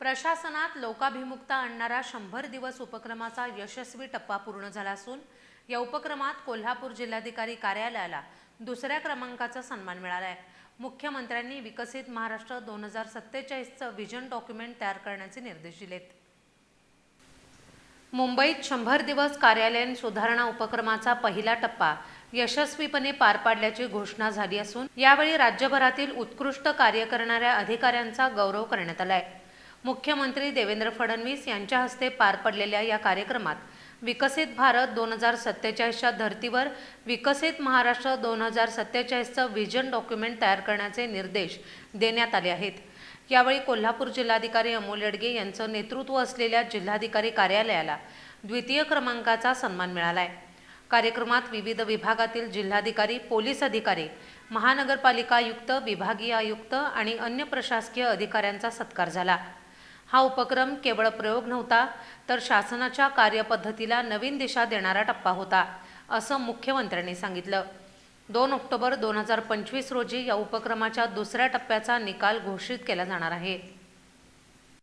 प्रशासनात लोकाभिमुखता आणणारा शंभर दिवस उपक्रमाचा यशस्वी टप्पा पूर्ण झाला असून या उपक्रमात कोल्हापूर जिल्हाधिकारी कार्यालयाला दुसऱ्या क्रमांकाचा सन्मान मिळाला आहे मुख्यमंत्र्यांनी विकसित महाराष्ट्र दोन हजार सत्तेचाळीसचं व्हिजन डॉक्युमेंट तयार करण्याचे निर्देश दिलेत. मुंबईत शंभर दिवस कार्यालयीन सुधारणा उपक्रमाचा पहिला टप्पा यशस्वीपणे पार पाडल्याची घोषणा झाली असून यावेळी राज्यभरातील उत्कृष्ट कार्य करणाऱ्या अधिकाऱ्यांचा गौरव करण्यात आला आहे मुख्यमंत्री देवेंद्र फडणवीस यांच्या हस्ते पार पडलेल्या या कार्यक्रमात विकसित भारत दोन हजार सत्तेचाळीसच्या धर्तीवर विकसित महाराष्ट्र दोन हजार सत्तेचाळीसचं व्हिजन डॉक्युमेंट तयार करण्याचे निर्देश देण्यात आले आहेत. यावेळी कोल्हापूर जिल्हाधिकारी अमोल येडगे यांचं नेतृत्व असलेल्या जिल्हाधिकारी कार्यालयाला द्वितीय क्रमांकाचा सन्मान मिळाला आहे कार्यक्रमात विविध विभागातील जिल्हाधिकारी पोलीस अधिकारी महानगरपालिका आयुक्त विभागीय आयुक्त आणि अन्य प्रशासकीय अधिकाऱ्यांचा सत्कार झाला. हा उपक्रम केवळ प्रयोग नव्हता तर शासनाच्या कार्यपद्धतीला नवीन दिशा देणारा टप्पा होता असं मुख्यमंत्र्यांनी सांगितलं. दोन ऑक्टोबर दोन हजार पंचवीस रोजी या उपक्रमाच्या दुसऱ्या टप्प्याचा निकाल घोषित केला जाणार आहे.